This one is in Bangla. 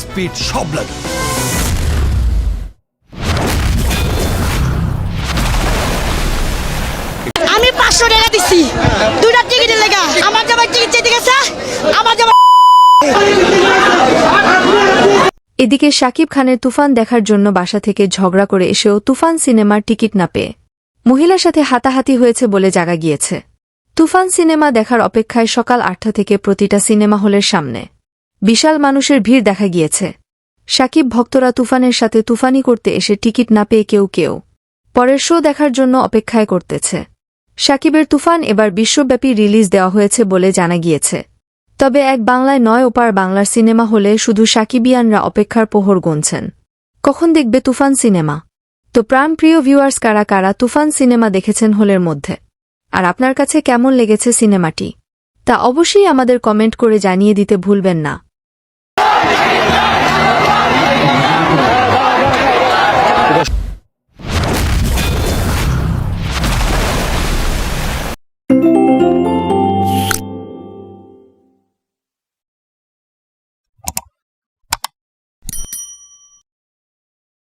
স্পিড সব লাগে। আমি পাঁচশো টাকা দিচ্ছি দুটা টিকিটের লেগা। আমার জামাই টিকিট চেয়ে গেছে। আমার জামাই এদিকে শাকিব খানের তুফান দেখার জন্য বাসা থেকে ঝগড়া করে এসেও তুফান সিনেমার টিকিট না পেয়ে মহিলার সাথে হাতাহাতি হয়েছে বলে জাগা গিয়েছে। তুফান সিনেমা দেখার অপেক্ষায় সকাল আটটা থেকে প্রতিটা সিনেমা হলের সামনে। বিশাল মানুষের ভিড় দেখা গিয়েছে। শাকিব ভক্তরা তুফানের সাথে তুফানি করতে এসে টিকিট না পেয়ে কেউ কেউ। পরের শো দেখার জন্য অপেক্ষায় করতেছে। শাকিবের তুফান এবার বিশ্বব্যাপী রিলিজ দেওয়া হয়েছে বলে জানা গিয়েছে। তবে এক বাংলায় নয় ওপার বাংলার সিনেমা হলে শুধু সাকিবিয়ানরা অপেক্ষার পোহর গুনছেন। কখন দেখবে তুফান সিনেমা? তো প্রাণপ্রিয় ভিউয়ার্স কারা কারা তুফান সিনেমা দেখেছেন হলের মধ্যে? আর আপনার কাছে কেমন লেগেছে সিনেমাটি? তা অবশ্যই আমাদের কমেন্ট করে জানিয়ে দিতে ভুলবেন না।